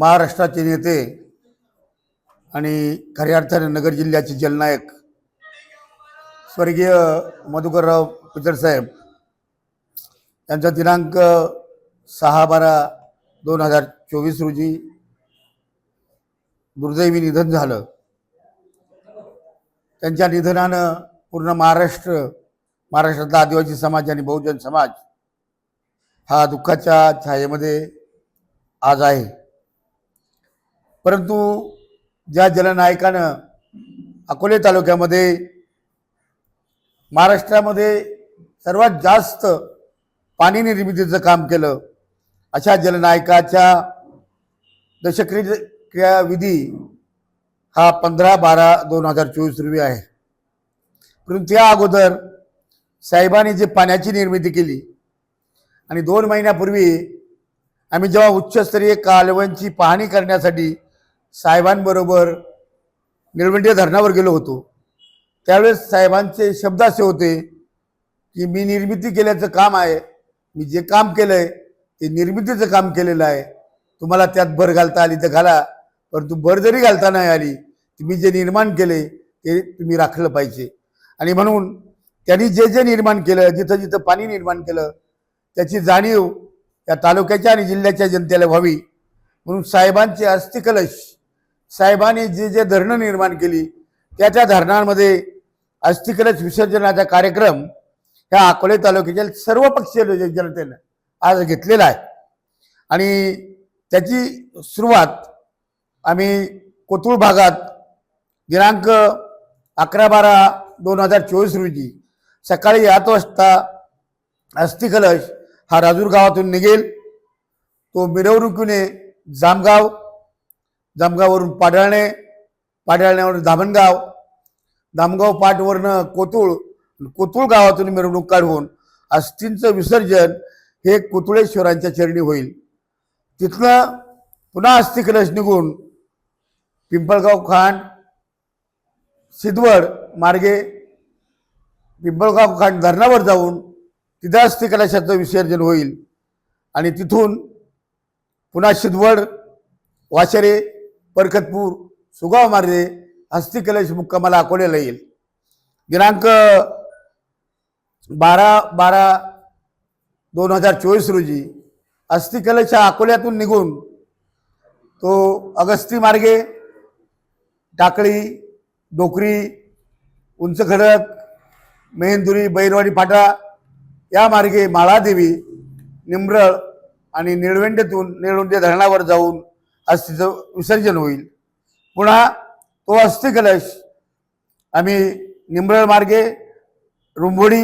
महाराष्ट्राचे नेते आणि खऱ्या अर्थाने नगर जिल्ह्याचे जलनायक स्वर्गीय मधुकरराव पितरसाहेब यांचा दिनांक सहा बारा दोन हजार चोवीस रोजी दुर्दैवी निधन झालं. त्यांच्या निधनानं पूर्ण महाराष्ट्र महाराष्ट्रातला आदिवासी समाज आणि बहुजन समाज हा दुःखाच्या छायेमध्ये आज आहे. परंतु ज्या जलनायकानं अकोले तालुक्यामध्ये महाराष्ट्रामध्ये सर्वात जास्त पाणी निर्मितीचं काम केलं अशा जलनायकाच्या दशक्री क्रियाविधी हा पंधरा बारा दोन हजार चोवीस रोजी आहे. परंतु त्या अगोदर साहेबांनी जे पाण्याची निर्मिती केली आणि दोन महिन्यापूर्वी आम्ही जेव्हा उच्चस्तरीय कालव्यांची पाहणी करण्यासाठी साहेबांबरोबर निळवंडे धरणावर गेलो होतो. त्यावेळेस साहेबांचे शब्द असे होते की मी निर्मिती केल्याचं काम आहे. मी जे काम केलं आहे ते निर्मितीचं काम केलेलं आहे. तुम्हाला त्यात भर घालता आली तर घाला. परंतु भर जरी घालता नाही आली तुम्ही जे निर्माण केले ते तुम्ही राखलं पाहिजे. आणि म्हणून त्यांनी जे जे निर्माण केलं जिथं जिथं पाणी निर्माण केलं त्याची जाणीव या तालुक्याच्या आणि जिल्ह्याच्या जनतेला व्हावी. म्हणून साहेबांचे अस्थिकलश साहेबांनी जी जे धरणं निर्माण केली त्या त्या धरणांमध्ये अस्थिकलश विसर्जनाचा कार्यक्रम ह्या अकोले तालुक्यातील सर्व पक्षीय जनतेनं आज घेतलेला आहे. आणि त्याची सुरुवात आम्ही कोथरूड भागात दिनांक अकरा बारा दोन हजार चोवीस रोजी सकाळी आठ वाजता अस्थिकलश हा राजूर गावातून निघेल. तो मिरवणुकीने जामगाव जामगाववरून पाडळणे पाडळण्यावरून धामणगाव धामगाव पाटवरनं कोतुळ कोतुळ गावातून मिरवणूक काढून अस्थींचं विसर्जन हे कोतुळेश्वरांच्या चरणी होईल. तिथनं पुन्हा अस्थिकलश निघून पिंपळगाव खांड सिद्धवड मार्गे पिंपळगाव खांड धरणावर जाऊन तिथं अस्थि कलशाचं विसर्जन होईल. आणि तिथून पुन्हा शिदवड वाशरे परखतपूर सुगाव मार्गे अस्थि मुक्कामाला अकोल्याला येईल. दिनांक बारा बारा दोन हजार चोवीस रोजी अस्थिकलेच्या अकोल्यातून निघून तो अगस्ती मार्गे टाकळी डोकरी उंच खडक मेहेंदुरी बैरवाडी फाटा या मार्गे माळादेवी निमरळ आणि निळवेंडेतून निळवंडे धरणावर जाऊन अस्थिचं विसर्जन होईल. पुन्हा तो अस्थि कलश. आम्ही निंबळ मार्गे रुंबोडी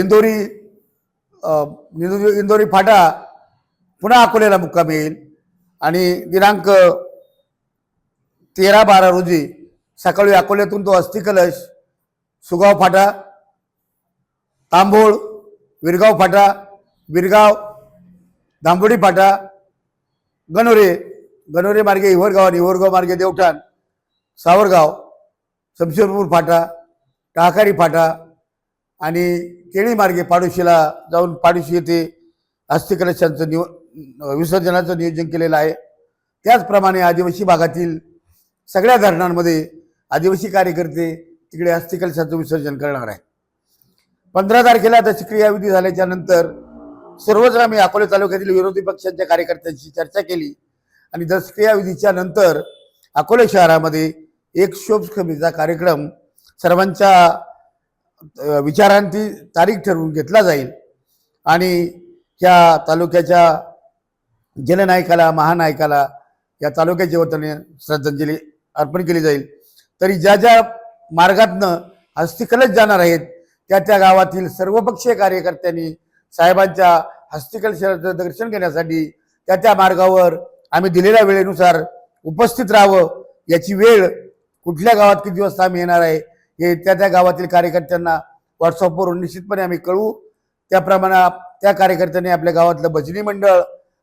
इंदोरी इंदोरी फाटा पुन्हा अकोल्याला मुक्काम येईल. आणि दिनांक तेरा बारा रोजी सकाळी अकोल्यातून तो अस्थि कलश सुगाव फाटा तांबोळ विरगाव फाटा विरगाव धांबोडी फाटा गणोरे गणोरे मार्गे हिवरगाव आणि हिवरगाव मार्गे देवठाण सावरगाव शमशेरपूर फाटा टाकारी फाटा आणि केळी मार्गे पाडोशीला जाऊन पाडोशी येथे अस्थिकलशांचं निव विसर्जनाचं नियोजन केलेलं आहे. त्याचप्रमाणे आदिवासी भागातील सगळ्या धरणांमध्ये आदिवासी कार्यकर्ते तिकडे अस्थिकलशाचं विसर्जन करणार आहे पंधरा तारखेला त्याची क्रियाविधी झाल्याच्यानंतर सर्वच आम्ही अकोले तालुक्यातील विरोधी पक्षांच्या कार्यकर्त्यांशी चर्चा केली. आणि दस क्रियाविधीच्या नंतर अकोले शहरामध्ये एक शोभसभेचा कार्यक्रम सर्वांच्या विचारांची तारीख ठरवून घेतला जाईल. आणि या तालुक्याच्या जननायकाला महानायकाला या तालुक्याच्या वतीने श्रद्धांजली अर्पण केली जाईल. तरी ज्या ज्या मार्गातनं हस्तिकलच जाणार आहेत त्या त्या गावातील सर्वपक्षीय कार्यकर्त्यांनी साहेबांच्या हस्तिकलशाचं दर्शन घेण्यासाठी त्या त्या मार्गावर आम्ही दिलेल्या वेळेनुसार उपस्थित राहावं याची वेळ कुठल्या गावात किती दिवस आम्ही येणार आहे हे त्या त्या गावातील कार्यकर्त्यांना व्हॉट्सअपवरून निश्चितपणे आम्ही कळवू. त्याप्रमाणे त्या कार्यकर्त्यांनी आपल्या गावातलं भजनी मंडळ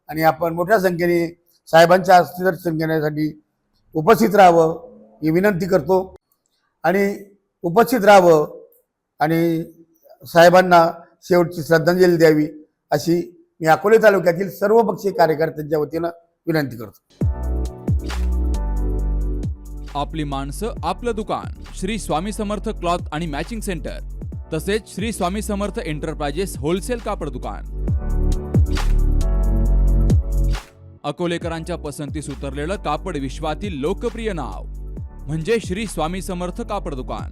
आणि आपण मोठ्या संख्येने साहेबांच्या हस्तिदर्शन घेण्यासाठी उपस्थित राहावं ही विनंती करतो. आणि उपस्थित राहावं आणि साहेबांना शेवटची श्रद्धांजली द्यावी अशी मी अकोले तालुक्यातील सर्व पक्षीय कार्यकर्त्यांच्या वतीनं विनंती करतो. आपली माणसं आपलं दुकान श्री स्वामी समर्थ क्लॉथ आणि मॅचिंग सेंटर तसेच श्री स्वामी समर्थ एंटरप्राइजेस होलसेल कापड दुकान. अकोलेकरांच्या पसंतीस उतरलेलं कापड विश्वातील लोकप्रिय नाव म्हणजे श्री स्वामी समर्थ कापड दुकान.